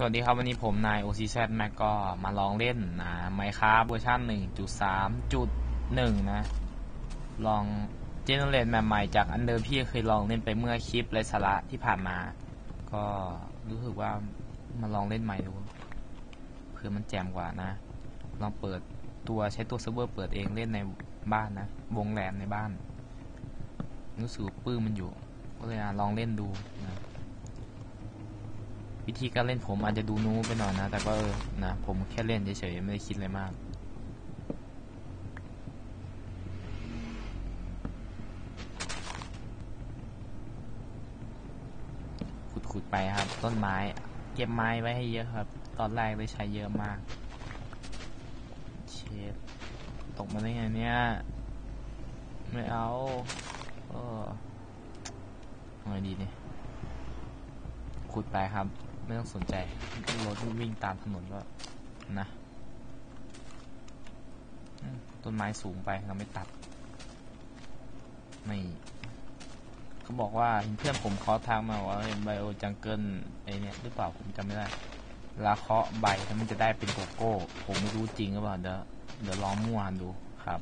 สวัสดีครับ วันนี้ผมนาย OCZ Mac ก็มาลองเล่นนะ Minecraft เวอร์ชัน1.3.1 นะ ลองเจเนเรตแบบใหม่จากอันเดิมที่เคยลองเล่นไปเมื่อคลิปไรสาระที่ผ่านมา ก็รู้สึกว่ามาลองเล่นใหม่ดูเพื่อมันแจ่มกว่านะ ลองเปิดตัวใช้ตัวเซิร์ฟเวอร์เปิดเองเล่นในบ้านนะ วงแรมในบ้าน รู้สึกปื้มมันอยู่ ก็เลยอะลองเล่นดูนะ วิธีการเล่นผมอาจจะดูนู้ไปหน่อยนะ แต่ก็เออนะผมแค่เล่นเฉยๆไม่ได้คิดอะไรมากขุดๆไปครับ ต้นไม้ เก็บไม้ไว้ให้เยอะครับ ตอนแรกได้ใช้เยอะมาก เชฟตกมาได้ไงเนี่ย ไม่เอาเอออาไงดีเนี่ยขุดไปครับ ไม่ต้องสนใจ รถวิ่งตามถนนก็นะ ต้นไม้สูงไปเราไม่ตัด ไม่เขาบอกว่าเพื่อนผมเขาทางมาว่าไบโอจังเกิลไอเนี่ยหรือเปล่าผมจำไม่ได้ลาเคาะใบแล้วมันจะได้เป็นโกโก้ ผมไม่รู้จริงหรือเปล่าเดี๋ยวเดี๋ยวลองมั่วดูครับ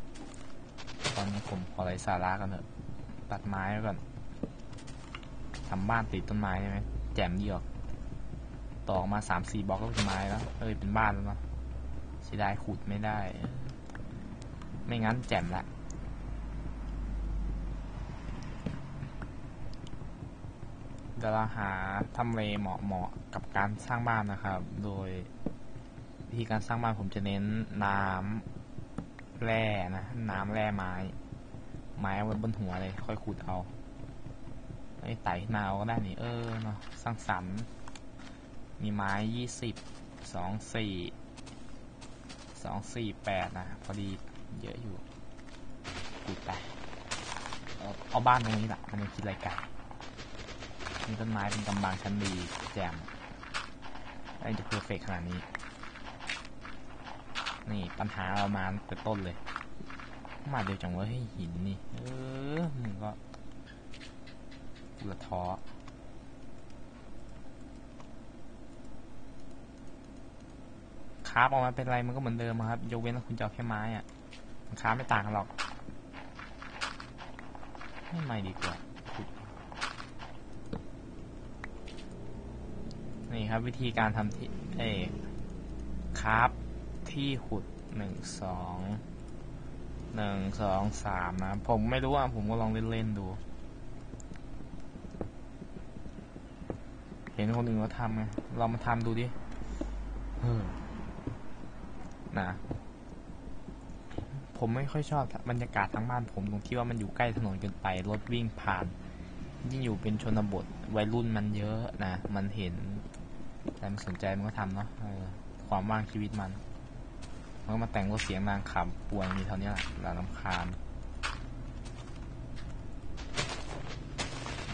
ตอนนี้ผมขอไรสาระกันเถอะตัดไม้ก่อนทำบ้านติดต้นไม้ใช่ไหมแจ่มดีออก ต่อมาสามสี่บล็อกก็เป็นไม้แล้วเอ้ยเป็นบ้านแล้วเนาะเสียดายขุดไม่ได้ ไม่งั้นแจ่มละเดี๋ยวเราหาทำเลเหมาะเหมาะกับการสร้างบ้านนะครับ โดยวิธีการสร้างบ้านผมจะเน้นน้ำแร่นะ น้ำแร่ไม้ ไม้เอาไว้บนหัวเลย ค่อยขุดเอาไอ้ไต่นาก็ได้นี่เออเนาะสร้างสรรค์ มีไม้ยี่สิบสองสี่สองสี่แปดนะพอดีเยอะอยู่กูดไปเอาบ้านตรงนี้แหละมันจะคิดอะไรกันมีต้นไม้เป็นกำบังชั้นดีแจ่มไอ้จะเพอร์เฟกขนาดนี้ นี่ปัญหาเรามาตั้งแต่ต้นเลย มาเดียวจังว่าให้หินนี่ เออมึงก็ละท้อ คราฟออกมาเป็นไรมันก็เหมือนเดิมครับยกเว้นว่าคุณจะเอาแค่ไม้อะมันคราฟไม่ต่างกันหรอกให้ไม่ดีกว่านี่ครับวิธีการทำที่เอคราฟที่ขุดหนึ่งสองหนึ่งสองสามนะ ผมไม่รู้อะ ผมก็ลองเล่นๆดู เห็นคนอื่นเขาทำไงเรามาทำดูดิเออ นะผมไม่ค่อยชอบบรรยากาศทั้งบ้านผมตรงที่ว่ามันอยู่ใกล้ถนนเกินไปรถวิ่งผ่าน ยิ่งอยู่เป็นชนบทวัยรุ่นมันเยอะนะ มันเห็นแต่มันสนใจมันก็ทำเนาะออความว่างชีวิตมันมันก็มาแต่งรถเสียงนางขับป่วยมีเท่านี้แหละเราลำคาญ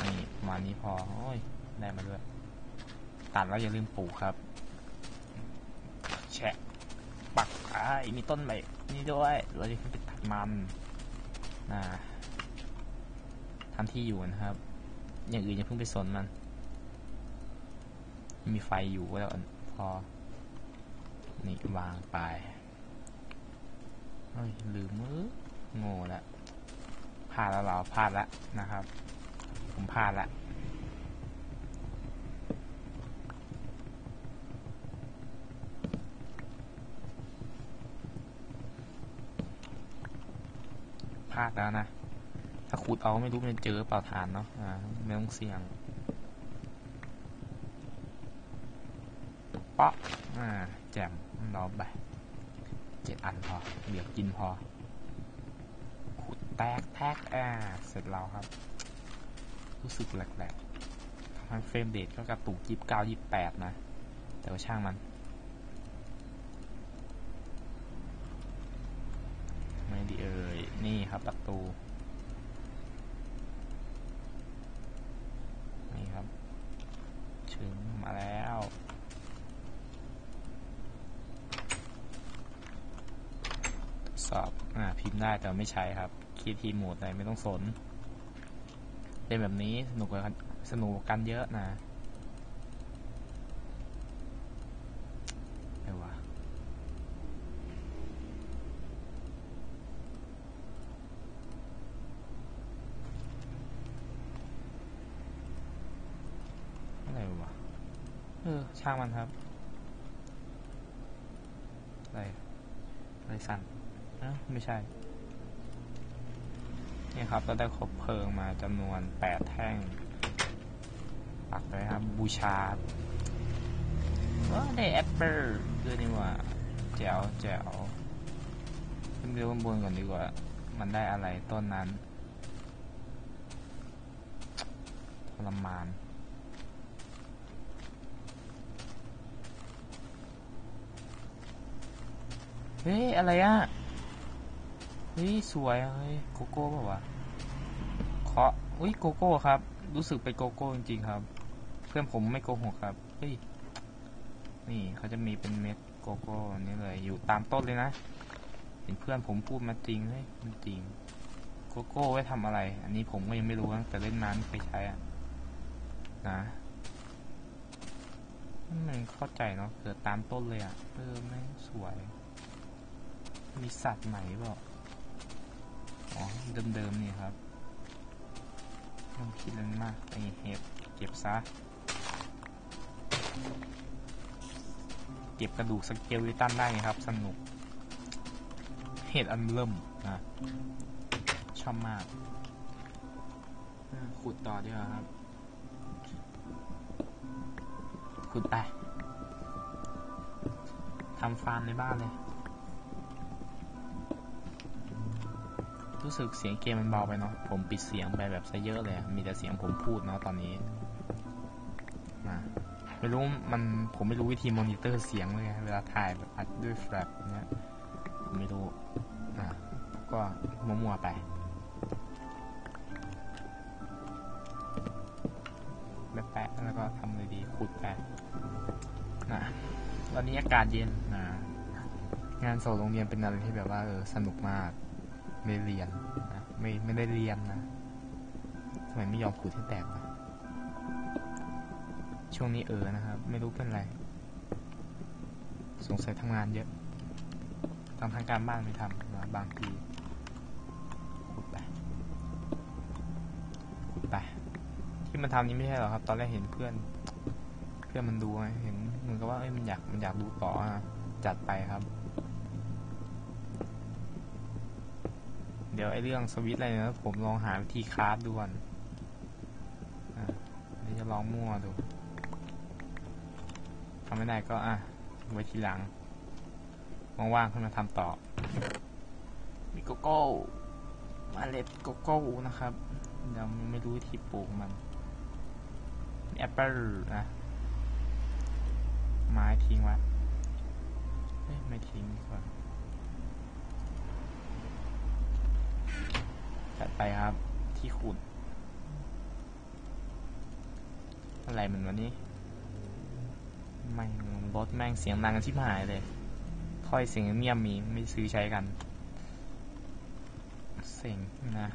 นี่มานี้พอโอ้ยได้มาด้วย ตัดแล้วอย่าลืมปลูกครับแฉะ มีต้นใบนี่ด้วยเราจะขึ้นไปตัดมันนะทำที่อยู่นะครับ อย่างอื่นอย่าเพิ่งไปสนมัน มีไฟอยู่ก็แล้วพอ นี่วางไปเฮ้ยลืมมือโง่แล้วพลาดแล้วเราพลาดแล้วนะครับ ผมพลาดแล้วาดแล้วนะ ถ้าขุดเอาไม่รู้มันจะเจอเปล่าฐานเนาะอ่าไม่ต้องเสี่ยงเปาะอ่าแจ่มรอไปเจ็ดอันพอเดี๋ยวกินพอ ขุดแตกแท็กอ่าเสร็จแล้วครับ รู้สึกแหลกๆทำให้เฟรมเดทก็กระตุกยิบเก้ายิบแปดนะ แต่ว่าช่างมัน ไม่ดีเอ่ย ประตูนี่ครับถึงมาแล้วสอบอ่าพิมพ์ได้แต่ไม่ใช้ครับคีย์ทีโหมดอะไรไม่ต้องสน เป็นแบบนี้สนุกกว่าสนุกกันเยอะนะ เออช่างมันครับอะไรอะไรสั่นเอ้ไม่ใช่ นี่ครับเราได้ครบเพลิงมาจำนวนแปดแท่งปักเลยครับ บูชาว้าได้แอปเปิลด้วยนี่ว่าแจ๋วแจ๋วขึ้นไปดูข้างบนก่อนดีกว่า มันได้อะไรต้นนั้นทรมาน เฮ้ย อะไรอะ เฮ้ย สวยอะเฮ้ย โกโก้เปล่าวะเคาะอุ้ย โกโก้ครับ รู้สึกเป็นโกโก้จริงๆครับ เพื่อนผมไม่โกหกครับ เฮ้ย นี่เขาจะมีเป็นเม็ดโกโก้นี่เลย อยู่ตามต้นเลยนะ เห็นเพื่อนผมพูดมาจริงเฮ้ยมันจริง โกโก้ไว้ทำอะไร อันนี้ผมก็ยังไม่รู้นะแต่เล่นน้ำไม่เคยใช้อะนะมันเข้าใจเนาะเกิดตามต้นเลยอะเออไม่งสวย มีสัตว์ไหนเปล่าอ๋อ เดิมๆนี่ครับต้องคิดอะไรมากไอเห็บเก็บซะ เก็บกระดูกสเกลิตันได้ไงครับ สนุก เห็ดอันเริ่มนะชอบมาก ขุดต่อดีกว่าครับ ขุดไปทำฟาร์มในบ้านเลย รู้สึกเสียงเกมมันเบาไปเนาะ ผมปิดเสียงไปแบบซะเยอะเลย มีแต่เสียงผมพูดเนาะตอนนี้นะไม่รู้มันผมไม่รู้วิธีมอนิเตอร์เสียงเลยเวลาถ่ายแบบอัดด้วยแฟลชเนี้ยผมไม่รู้อะก็มัวๆไปแปะๆแล้วก็ทำเลยดีขุดไปนะวันนี้อากาศเย็นนะงานโสดโรงเรียนเป็นอะไรที่แบบว่าเออสนุกมาก ไม่เรียนนะไม่ไม่ได้เรียนนะทำไมไม่ยอมขุดให้แตกวะช่วงนี้เออนะครับ ไม่รู้เป็นไร สงสัยทำงานเยอะทำทางการบ้านไม่ทำนะบางทีขุดไปขุดไปที่มันทำนี้ไม่ใช่หรอครับ ตอนแรกเห็นเพื่อน เพื่อนมันดูไงเห็นเหมือนกับว่าเอ้ยมันอยากมันอยากดูต่อจัดไปครับ ดี๋ยวไอเรื่องสวิตอะไรนะผมลองหาวิธีคราฟดูก่อนอะเดี๋ยวจะลองมั่วดูทำไม่ได้ก็อะไว้ทีหลังว่างๆขึ้นมาทำต่อ มีโกโก้มาเล็ดโกโก้นะครับยังไม่รู้วิธีปลูกมันแอปเปิลนะไม้ทิ้งไว้เอ้ยไม่ทิ้งดีกว่า จัดไปครับที่ขุด อะไรมันวันนี้ไม่รถแม่งเสียงดังกันชิบหายเลย ถ้อยเสียงเงียบมีไม่ซื้อใช้กัน เสียงนะ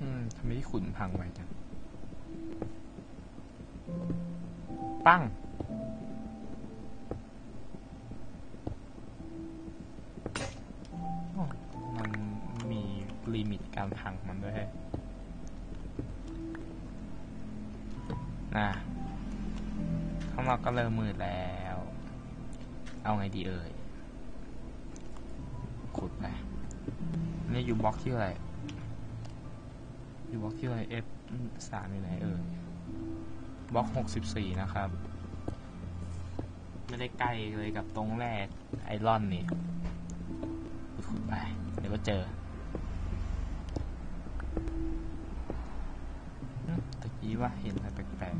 อืมทำไมที่ขุดพังไวจัง ปั้ง ลิมิตการพังมันด้วยนะข้างนอกก็เริ่มมืดแล้ว เอาไงดีเอ่ย ขุดไปนี่อยู่บล็อกที่อะไร อยู่บล็อกที่อะไร F สามอยู่ไหนเอ่ย บล็อกหกสิบสี่นะครับ ไม่ได้ใกล้เลยกับตรงแรกไอรอนนี่ ขุดไป เดี๋ยวก็เจอ มตะกี้ว่าเห็นอะไรแปลก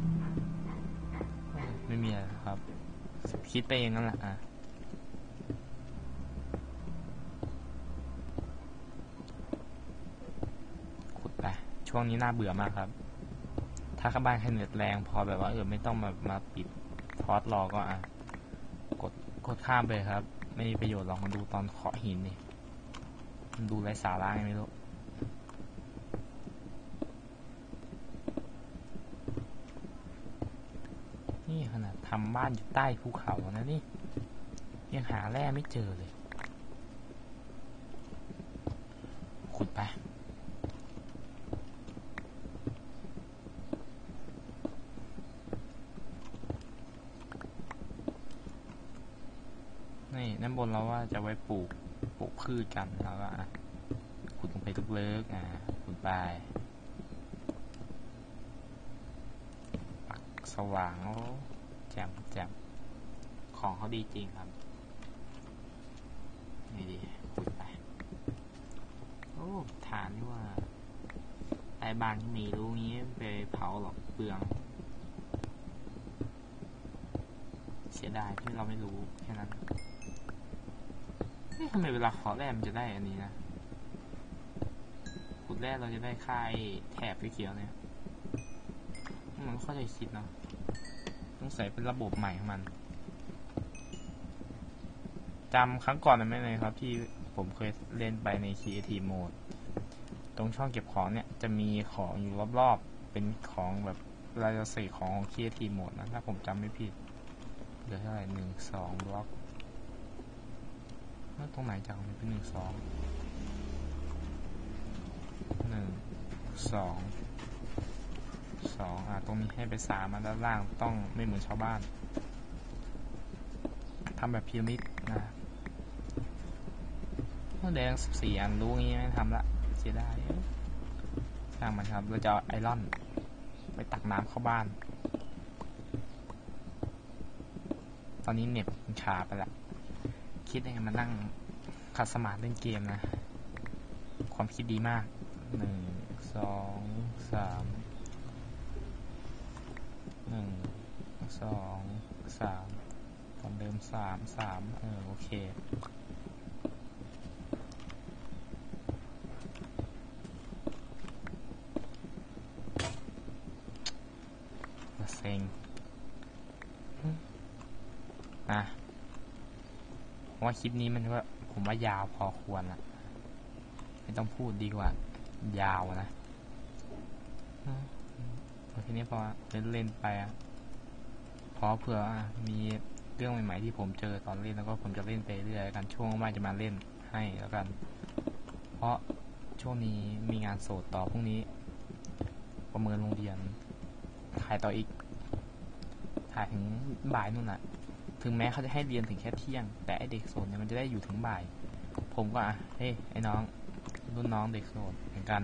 ๆ ไม่มีอะไรครับ คิดไปเองนั่นแหละอะขุดไป ช่วงนี้น่าเบื่อมากครับ ถ้าข้าบ้านใครเน็ตแรงพอแบบว่าเออไม่ต้องมามาปิดพอสรอก็อะ กดกดข้ามไปครับ ไม่มีประโยชน์ลองมาดูตอนเคาะหินนี่ดูไร้สาระไงไม่รู้ ทำบ้านอยู่ใต้ภูเขานะนี่ ยังหาแร่ไม่เจอเลย ขุดไปนี่น้านบนเราว่าจะไว้ปลูกปลูกพืชกันแล้วก็ขุดลงไปลึกๆอะขุดไปปักสว่างโอ้ แจ่มของเขาดีจริงครับ นี่ดีขุดไป โอ้ ฐานนี่ว่าไอ้บ้านมีรู้งี้ไปเผาหรอกเปลือง เสียดายที่เราไม่รู้แค่นั้นเฮ้ยทำไมเวลาขอแร่มันจะได้อันนี้นะขุดแร่เราจะได้ค่ายแถบสีเขียวเนี่ยมันไม่เข้าใจคิดเนาะ งใส่เป็นระบบใหม่ของมันจำครั้งก่อนนั้นไหมเลยครับ ที่ผมเคยเล่นไปใน Creative Mode ตรงช่องเก็บของเนี่ยจะมีของอยู่รอบๆ เป็นของแบบเราจะใส่ของของ Creative Mode นะ ถ้าผมจำไม่ผิดเหลือเท่าไหร่หนึ่งสองบล็อกแล้วตรงไหนจากมันเป็นหนึ่งสองหนึ่งสอง สองอะตรงนี้ให้ไปสามมาด้านล่างต้องไม่เหมือนชาวบ้านทำแบบพีระมิดนะแดงสิบสี่อันรู้งี้ไม่ทำละเสียดายเอ้างมันครับเราจะไอรอน ไปตักน้ำเข้าบ้าน ตอนนี้เน็ตมันช้าไปละ คิดยังไงมานั่งขัดสมาธิเล่นเกมนะ ความคิดดีมากหนึ่งสองสาม หนึ่งสองสามตอนเดิมสามสามเออโอเคเซ็งอะว่าคลิปนี้มันก็ผมว่ายาวพอควรละไม่ต้องพูดดีกว่า ยาวนะ โอเคนี้พอเล่นเล่นไปอะพอเผื่อมีเรื่องใหม่ๆที่ผมเจอตอนเล่นแล้วก็ผมจะเล่นไปเรื่อยๆกันช่วงว่างจะมาเล่นให้แล้วกัน เพราะช่วงนี้มีงานโสดต่อพรุ่งนี้ ประเมินโรงเรียนถ่ายต่ออีก ถ่ายถึงบ่ายนู่นน่ะ ถึงแม้เขาจะให้เรียนถึงแค่เที่ยง แต่ไอเด็กโสดเนี่ยมันจะได้อยู่ถึงบ่าย ผมก็อะเฮ้ยไอ้น้องรุ่นน้องเด็กโสดเหมือนกัน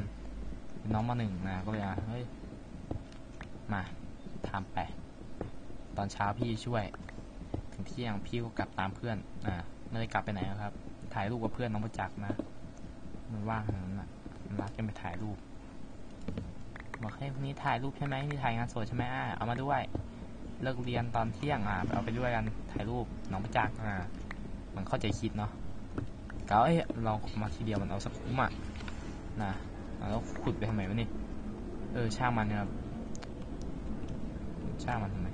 นน้องมาหนึ่งนะก็เลยอะเฮ้ย มาทำไป ตอนเช้าพี่ช่วย ถึงเที่ยงพี่ก็กลับตามเพื่อน อ่าไม่ได้กลับไปไหนครับ ถ่ายรูปกับเพื่อนน้องประจักษ์นะ มันว่างขนาดนั้นอะมันรักกันไปถ่ายรูป บอกให้วันนี้ถ่ายรูปใช่ไหมนี่ถ่ายงานสดใช่ไหมอ่าเอามาด้วย เลิกเรียนตอนเที่ยงอะเอาไปด้วยกัน ถ่ายรูปน้องประจักษ์อ่ามันเข้าใจคิดเนาะก็เอ้ยเรามาทีเดียวมันเอาสักคุ้มอะนะแล้วขุดไปทำไมวะนี่ เออช่างมันนะครับ ช่างมันทำไม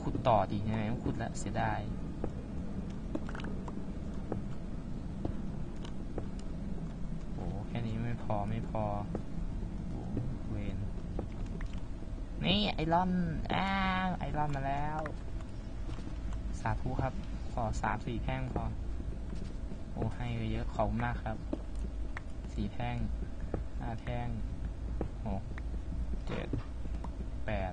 ขุดต่อดียังไงก็ขุดแล้วเสียดายโอ้แค่นี้ไม่พอไม่พอโอ้เวนนี่ไอรอนอ้าวไอรอนมาแล้ว สาธุครับ ขอสามสี่แท่งพอ โอ้ให้เยอะขอบมากครับสี่แท่งห้าแท่งหกเจ็ดแปด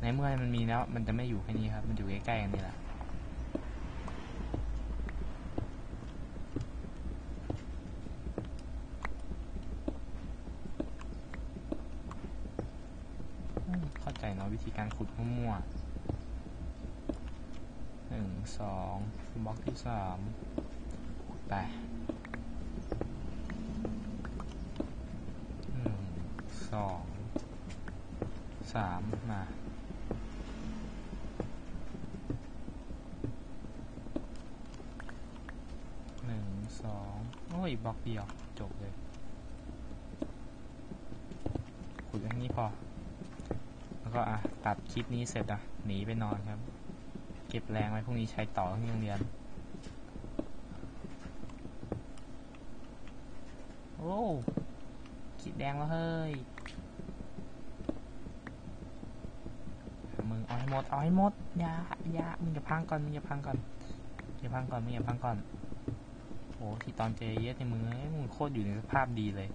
ในเมื่อมันมีแล้ว มันจะไม่อยู่แค่นี้ครับ มันอยู่ใกล้ๆกันนี่แหละเข้าใจเนาะวิธีการขุดมั่วๆหนึ่งสองบล็อกที่สามขุดไปหนึ่งสองสามมาหนึ่งสองโอ้ยบล็อกเดียว จบเลยขุดแค่นี้พอ แล้วก็อะ ตัดคลิปนี้เสร็จอะ หนีไปนอนครับ เก็บแรงไว้พรุ่งนี้ใช้ต่อที่โรงเรียน โอ้ขีดแดงแล้วเฮ้ย มึงเอาให้หมด เอาให้หมด อย่าอย่ามึงอย่าพังก่อน มึงอย่าพังก่อน อย่าพังก่อน มึงอย่าพังก่อน โอ้ที่ตอนเจเยสในมือเอ้มึงโคตรอยู่ในสภาพดีเลย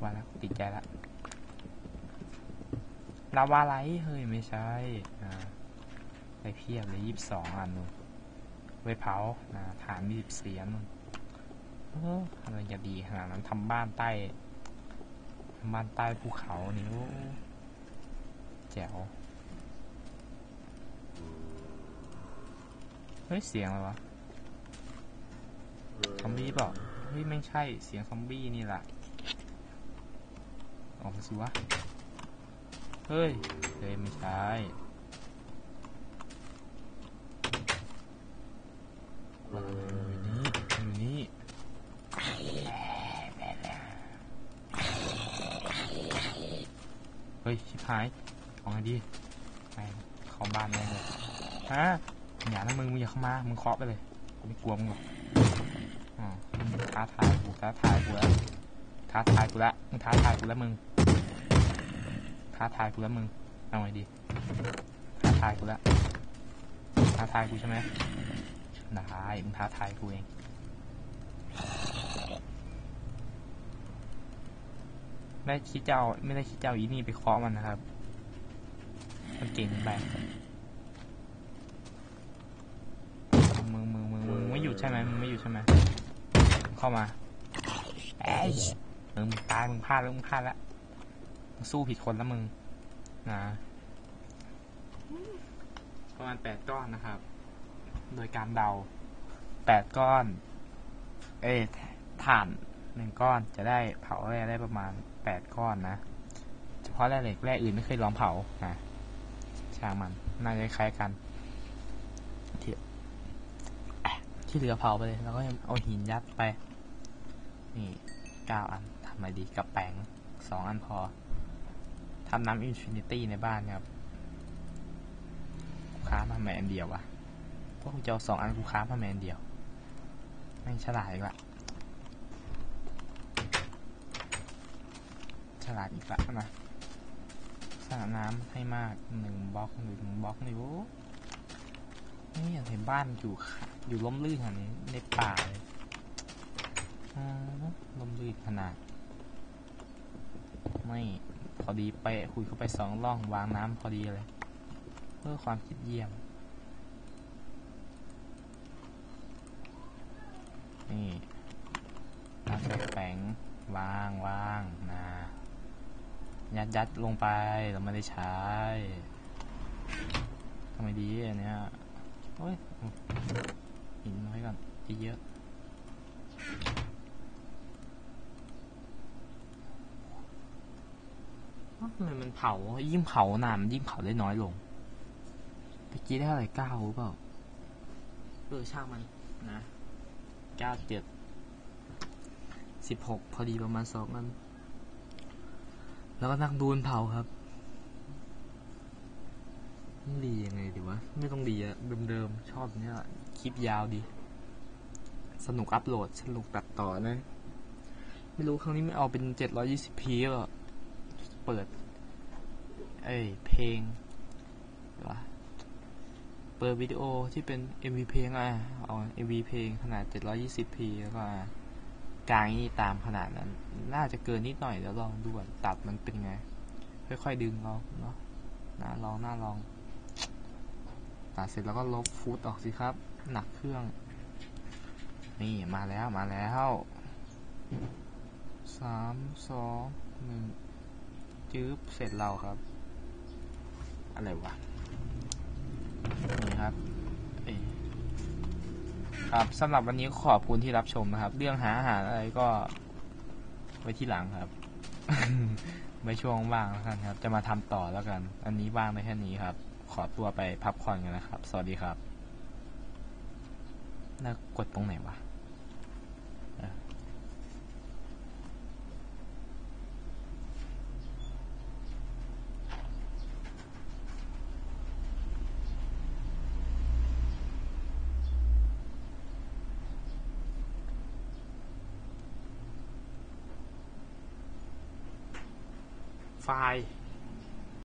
ว่าแล้วติดใจละลาวาไลท์เฮ้ย ไม่ใช่อ่าไปเพียบเลยยี่สิบสองอันนู่นไว้เผานะฐานยี่สิบสี่อันนู่นเอออะไรจะดีขนาดนั้นทำบ้านใต้ทำบ้านใต้ภูเขานี่โอ้แจ๋ว เฮ้ย เสียงอะไรวะ ซอมบี้เปล่าเฮ้ย ไม่ใช่เสียงซอมบี้นี่แหละออกมาสิวะ เฮ้ยเฮ้ยไม่ใช่อยู่นี่อยู่นี่เฮ้ย ชิบหายเอาไงดีไปเข้าบ้านแม่งเลยฮะ อย่านะมึงมึงอย่าเข้ามา มึงเคาะไปเลยกูไม่กลัวมึงหรอกอ๋อท้าทายกูท้าทายกูแล้วท้าทายกูแล้วมึงท้าทายกูแล้วมึงท้าทายกูแล้วมึงเอาไงดีท้าทายกูแล้วท้าทายกูใช่ไหมได้มึงท้าทายกูเองไม่ได้คิดจะเอาไม่ได้คิดจะเอาอีนี่ไปเคาะมันนะครับ มันเก่งไป ช่ไหมมึงไม่หยุดใช่ไหมเข้ามาเอ้ยมึงตายมึงพลาดแล้วมึงพลาดแล้วสู้ผิดคนแล้วมึงนะประมาณแปดก้อนนะครับ โดยการเดาแปดก้อน เอ้ยถ่านหนึ่งก้อนจะได้เผาแร่ได้ประมาณแปดก้อนนะเฉพาะแร่เหล็กแร่อื่นไม่เคยลองเผานะช่างมันน่าจะคล้ายกัน ที่อะ ที่เหลือเผาไปเลยแล้วก็เอาหินยัดไป นี่เก้าอันทำอะไรดีกับแปงสองอันพอทำน้ำอินฟินิตี้ในบ้านครับกูค้ามาแมนเดียววะพวกกูจะเอาสองอันกูค้ามาแมนเดียวไม่ฉลาดอีกละฉลาดอีกละนะสระน้ำให้มากหนึ่งบล็อกหนึ่งบล็อกนี่โอ้นี่อยากเห็นบ้านอยู่ค่ะ อยู่ล้มลื่นขนาดนี้ในป่าเลยล้มลื่นขนาด ไม่พอดีไปคุยเข้าไปสองร่องวางน้ำพอดีเลยเพื่อความคิดเยี่ยม นี่น้ำแบบแฝงวางวางนะยัดยัดลงไปเราไม่ได้ใช้ทำไมดีอันเนี้ยโอ้ย หินน้อยก่อนเยอะๆทำไมมันเผา ยิ่งเผานานมันยิ่งเผาได้น้อยลงตะกี้ได้เท่าไหร่เก้าหรือเปล่าเออช่างมันนะเก้าเจ็ดสิบหกพอดีประมาณสองอันแล้วก็นั่งดูมันเผาครับมันดียังไงดีวะ ไม่ต้องดีอะเดิมๆ ชอบเนี้ย คลิปยาวดี สนุกอัพโหลด สนุกตัดต่อนะ ไม่รู้ครั้งนี้ไม่เอาเป็นเจ็ดร้อยี่สิบพีหรอเปิด เอ้ย เพลงวะเปิดวิดีโอที่เป็น MV เพลงอะเอา MV เพลงขนาด 720p แล้วก็กลางนี่ตามขนาดนั้น น่าจะเกินนิดหน่อยเดี๋ยวลองดูก่อนตัดมันเป็นไง ค่อยๆดึงเอาเนาะน่าลองน่าลองตัดเสร็จแล้วก็ลบฟุตออกสิครับ หนักเครื่อง นี่มาแล้วมาแล้วสามสองหนึ่งจื๊บเสร็จเราครับ อะไรวะ นี่ครับเอ้ครับสำหรับวันนี้ขอบคุณที่รับชมนะครับ เรื่องหาอาหารอะไรก็ ไว้ที่หลังครับไว้ช่วงว่างแล้วกันครับ จะมาทำต่อแล้วกัน อันนี้ว่างได้แค่นี้ครับ ขอตัวไปพักผ่อนกันนะครับ สวัสดีครับ แล้วกดตรงไหนวะไฟล์